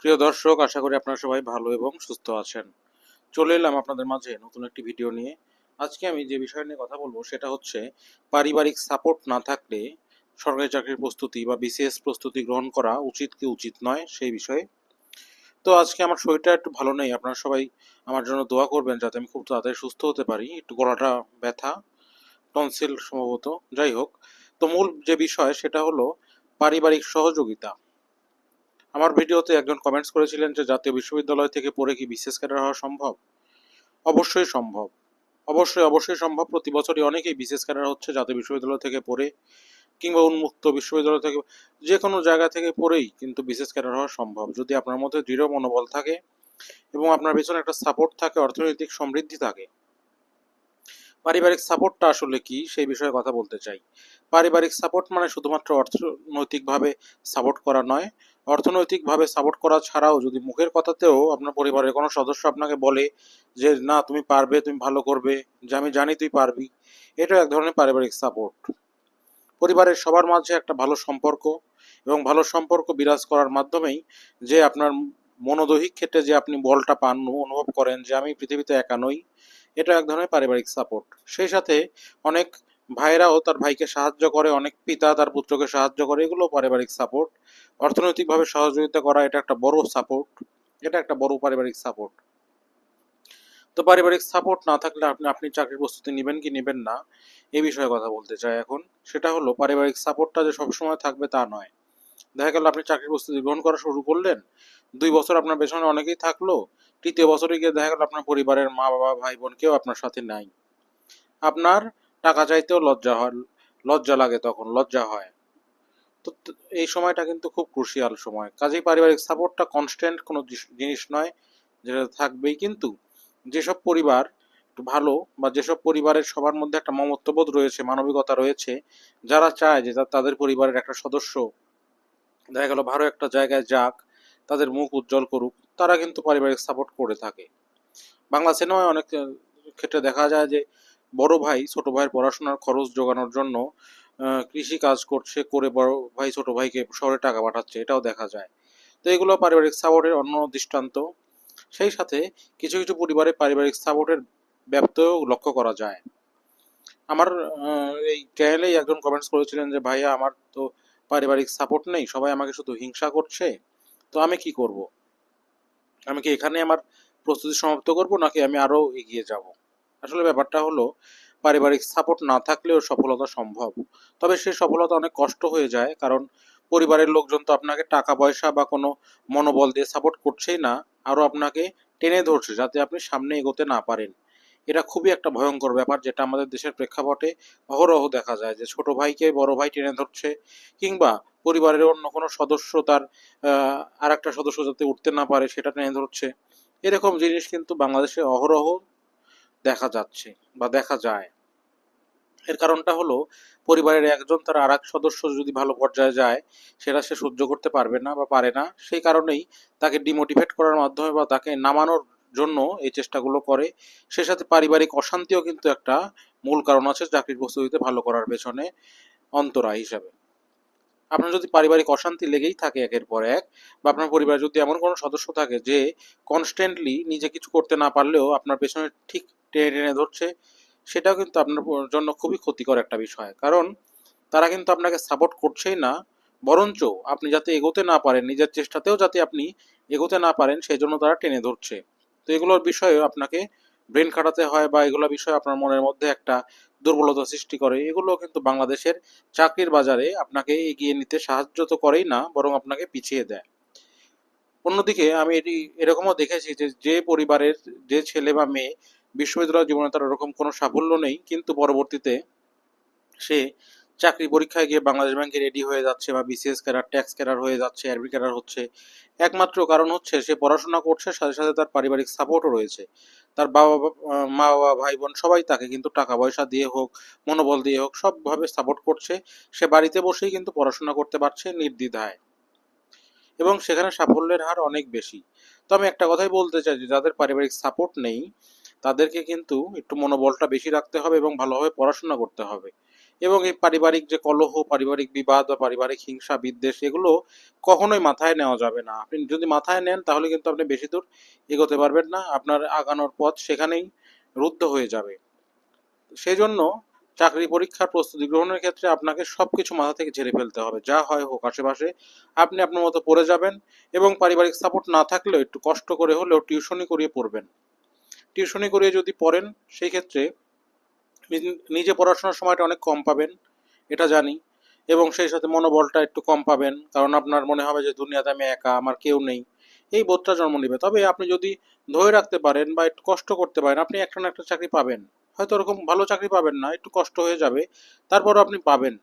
প্রিয় দর্শক, আশা করি আপনারা সবাই ভালো এবং সুস্থ আছেন। চলে এলাম আপনাদের মাঝে নতুন একটি ভিডিও নিয়ে। আজকে আমি যে বিষয় নিয়ে কথা বলব সেটা হচ্ছে পারিবারিক সাপোর্ট না থাকলে সরকারি চাকরির প্রস্তুতি বা বিসিএস প্রস্তুতি গ্রহণ করা উচিত কি উচিত নয় সেই বিষয়ে। তো আজকে আমার শরীরটা একটু ভালো নেই, আপনারা সবাই আমার জন্য দোয়া করবেন যাতে আমি খুব তাড়াতাড়ি সুস্থ হতে পারি। একটু গলাটা ব্যথা, টনসিল সম্ভবত। যাই হোক, তো মূল যে বিষয় সেটা হলো পারিবারিক সহযোগিতা। আমার ভিডিওতে একজন কমেন্টস করেছিলেন যে, জাতীয় বিশ্ববিদ্যালয় থেকে পড়ে কি বিশেষ ক্যাডার হওয়া সম্ভব? অবশ্যই সম্ভব। অবশ্যই অবশ্যই সম্ভব। প্রতি বছরই অনেকেই বিশেষ ক্যাডার হচ্ছে জাতীয় বিশ্ববিদ্যালয় থেকে পড়ে কিংবা উন্মুক্ত বিশ্ববিদ্যালয় থেকে যে কোনো জায়গা থেকে পড়েই কিন্তু বিশেষ ক্যাডার হওয়া সম্ভব। যদি আপনার মধ্যে দৃঢ় মনোবল থাকে এবং আপনার পেছনে একটা সাপোর্ট থাকে, অর্থনৈতিক সমৃদ্ধি থাকে, পারিবারিক সাপোর্টটা আসলে কি সেই বিষয়ে কথা বলতে চাই। পারিবারিক সাপোর্ট মানে শুধুমাত্র অর্থনৈতিকভাবে সাপোর্ট করা নয় অর্থনৈতিকভাবে সাপোর্ট করা ছাড়াও যদি মুখের কথাতেও আপনার পরিবারের কোনো সদস্য আপনাকে বলে যে, না, তুমি পারবে, তুমি ভালো করবে, যে আমি জানি তুই পারবি এটা এক ধরনের পারিবারিক সাপোর্ট পরিবারের সবার মাঝে একটা ভালো সম্পর্ক এবং ভালো সম্পর্ক বিরাজ করার মাধ্যমেই যে আপনার মনোদৈহিক ক্ষেত্রে যে আপনি বলটা পান, অনুভব করেন যে, আমি পৃথিবীতে একা নই এটা এক ধরনের পারিবারিক সাপোর্ট সেই সাথে অনেক ভাইরাও তার ভাইকে সাহায্য করে, অনেক পিতা তার পুত্রকে সাহায্য করে, এগুলো পারিবারিক সাপোর্ট অর্থনৈতিকভাবে সহযোগিতা করা এটা একটা বড় সাপোর্ট এটা একটা বড় পারিবারিক সাপোর্ট তো পারিবারিক সাপোর্ট না থাকলে আপনি আপনি চাকরির প্রস্তুতি নেবেন কি নেবেন না এই বিষয়ে কথা বলতে চাই এখন। সেটা হলো, পারিবারিক সাপোর্টটা যে সবসময় থাকবে তা নয়। দেখা গেল আপনি চাকরির প্রস্তুতি গ্রহণ করা শুরু করলেন, দুই বছর আপনার পেছনে অনেকেই থাকল, তৃতীয় বছরে গিয়ে দেখা গেল আপনার পরিবারের মা বাবা ভাই বোন কেউ আপনার সাথে নাই। আপনার টাকা চাইতেও লজ্জা হয়, লজ্জা লাগে তখন, লজ্জা হয়। তো এই সময়টা কিন্তু খুব ক্রুশিয়াল সময়। কাজেই পারিবারিক সাপোর্টটা কনস্ট্যান্ট কোনো জিনিস নয়, যেটা থাকবেই। কিন্তু যেসব পরিবার একটু ভালো বা যেসব পরিবারের সবার মধ্যে একটা মমত্ববোধ রয়েছে, মানবিকতা রয়েছে, যারা চায় যে তাদের পরিবারের একটা সদস্য দেখা গেল ভালো একটা জায়গায় যাক, তাদের মুখ উজ্জ্বল করুক, তারা কিন্তু পারিবারিক সাপোর্ট করে থাকে। বাংলা সিনেমায় অনেক ক্ষেত্রে দেখা যায় যে বড় ভাই, ছোট ভাইয়ের পড়াশোনার খরচ জোগানোর জন্য কৃষি কাজ করছে, করে বড় ভাই, ছোট ভাইকে শহরে টাকা পাঠাচ্ছে, এটাও দেখা যায়। তো এগুলো পারিবারিক সাপোর্টের অন্য দৃষ্টান্ত। সেই সাথে কিছু কিছু পরিবারে পারিবারিক সাপোর্টের ব্যাপ্তও লক্ষ্য করা যায়। আমার এই চ্যানেলেই একজন কমেন্টস করেছিলেন যে, ভাইয়া, আমার তো পারিবারিক সাপোর্ট নেই, সবাই আমাকে শুধু হিংসা করছে, তো আমি কি করব? আমি কি এখানে আমার প্রস্তুতি সমাপ্ত করব, নাকি আমি আরও এগিয়ে যাব? আসলে ব্যাপারটা হলো, পারিবারিক সাপোর্ট না থাকলেও সফলতা সম্ভব। তবে সেই সফলতা অনেক কষ্ট হয়ে যায়, কারণ পরিবারের লোকজন তো আপনাকে টাকা পয়সা বা কোনো মনোবল দিয়ে সাপোর্ট করছেই না আরও আপনাকে টেনে ধরছে যাতে আপনি সামনে এগোতে না পারেন। এটা খুবই একটা ভয়ঙ্কর ব্যাপার যেটা আমাদের দেশের প্রেক্ষাপটে অহরহ দেখা যায় যে ছোট ভাইকে বড় ভাই টেনে ধরছে কিংবা পরিবারের অন্য কোনো সদস্য তার আর একটা সদস্য যাতে উঠতে না পারে সেটা টেনে ধরছে। এরকম জিনিস কিন্তু বাংলাদেশে অহরহ দেখা যাচ্ছে বা দেখা যায়। এর কারণটা হলো, পরিবারের একজন তার আর সদস্য যদি ভালো পর্যায়ে যায়, সেটা সে সহ্য করতে পারবে না বা পারে না। সেই কারণেই তাকে ডিমোটিভেট করার মাধ্যমে বা তাকে নামানোর জন্য এই চেষ্টাগুলো করে। সে সাথে পারিবারিক অশান্তিও কিন্তু একটা মূল কারণ আছে চাকরির প্রস্তুতিতে ভালো করার পেছনে অন্তরা হিসাবে। আপনার যদি পারিবারিক অশান্তি লেগেই থাকে একের পর এক, বা আপনার পরিবারে যদি এমন কোনো সদস্য থাকে যে কনস্ট্যান্টলি নিজে কিছু করতে না পারলেও আপনার পেছনে ঠিক টেনে টেনে ধরছে, সেটাও কিন্তু আপনার জন্য খুবই ক্ষতিকর একটা বিষয়। কারণ তারা কিন্তু আপনাকে সাপোর্ট করছেই না, বরঞ্চ আপনি যাতে এগোতে না পারেন, নিজের চেষ্টাতেও যাতে আপনি এগোতে না পারেন সেই জন্য তারা টেনে ধরছে। তো এগুলোর বিষয়ে আপনাকে ব্রেন খাটাতে হয় বা এগুলো বিষয়ে আপনার মনের মধ্যে একটা দুর্বলতা সৃষ্টি করে। এগুলো কিন্তু বাংলাদেশের চাকরির বাজারে আপনাকে এগিয়ে নিতে সাহায্য তো করেই না, বরং আপনাকে পিছিয়ে দেয়। অন্যদিকে আমি এটি এরকমও দেখেছি যে যে পরিবারের যে ছেলে বা মেয়ে বিশ্ববিদ্যালয় জীবনে তার এরকম কোনো সাফল্য নেই, কিন্তু পরবর্তীতে সে চাকরি পরীক্ষায় গিয়ে বাংলাদেশ ব্যাংকে রেডি হয়ে যাচ্ছে বা বিসিএস ক্যাডার ট্যাক্স ক্যাডার হয়ে যাচ্ছে অ্যাডমি ক্যাডার হচ্ছে। একমাত্র কারণ হচ্ছে সে পড়াশোনা করছে, সাথে সাথে তার পারিবারিক সাপোর্টও রয়েছে। তার বাবা, মা, বাবা, ভাই, বোন সবাই তাকে কিন্তু টাকা পয়সা দিয়ে হোক, মনোবল দিয়ে হোক সবভাবে সাপোর্ট করছে। সে বাড়িতে বসেই কিন্তু পড়াশোনা করতে পারছে নির্দ্বিধায়। এবং সেখানে সাফল্যের হার অনেক বেশি। তো আমি একটা কথাই বলতে চাই যে, যাদের পারিবারিক সাপোর্ট নেই তাদেরকে কিন্তু একটু মনোবলটা বেশি রাখতে হবে এবং ভালোভাবে পড়াশোনা করতে হবে। এবং এই পারিবারিক যে কলহ, পারিবারিক বিবাদ বা পারিবারিক হিংসা, বিদ্বেষ, এগুলো কখনোই মাথায় নেওয়া যাবে না। আপনি যদি মাথায় নেন, তাহলে কিন্তু আপনি বেশি দূর এগোতে পারবেন না। আপনার আগানোর পথ সেখানেই রুদ্ধ হয়ে যাবে। সেই জন্য চাকরি পরীক্ষার প্রস্তুতি গ্রহণের ক্ষেত্রে আপনাকে সবকিছু মাথা থেকে ঝেড়ে ফেলতে হবে। যা হয় হোক আশেপাশে, আপনি আপনার মতো পড়ে যাবেন এবং পারিবারিক সাপোর্ট না থাকলেও একটু কষ্ট করে হলেও টিউশনি করিয়ে পড়বেন। টিউশনি করিয়ে যদি পড়েন সেই ক্ষেত্রে নিজে পড়াশোনার সময়টা অনেক কম পাবেন, এটা জানি। এবং সেই সাথে মনোবলটা একটু কম পাবেন, কারণ আপনার মনে হবে যে দুনিয়াতে আমি একা, আমার কেউ নেই। এই বোধটা জন্ম নেবে। তবে আপনি যদি ধরে রাখতে পারেন বা একটু কষ্ট করতে পারেন, আপনি একটা না একটা চাকরি পাবেন। হয়তো ওরকম ভালো চাকরি পাবেন না, একটু কষ্ট হয়ে যাবে, তারপরও আপনি পাবেন।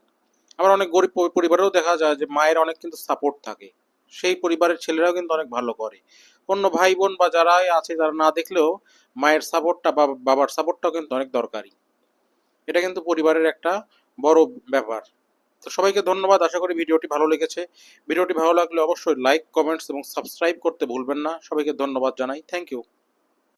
আবার অনেক গরিব পরিবারেও দেখা যায় যে মায়ের অনেক কিন্তু সাপোর্ট থাকে। সেই পরিবারের ছেলেরাও কিন্তু অনেক ভালো করে। অন্য ভাই বোন বা যারাই আছে, যারা না দেখলেও মায়ের সাপোর্টটা বা বাবার সাপোর্টটাও কিন্তু অনেক দরকারি। এটা কিন্তু পরিবারের একটা বড় ব্যাপার। তো সবাইকে ধন্যবাদ। আশা করি ভিডিওটি ভালো লেগেছে। ভিডিওটি ভালো লাগলে অবশ্যই লাইক কমেন্টস এবং সাবস্ক্রাইব করতে ভুলবেন না। সবাইকে ধন্যবাদ জানাই। Thank you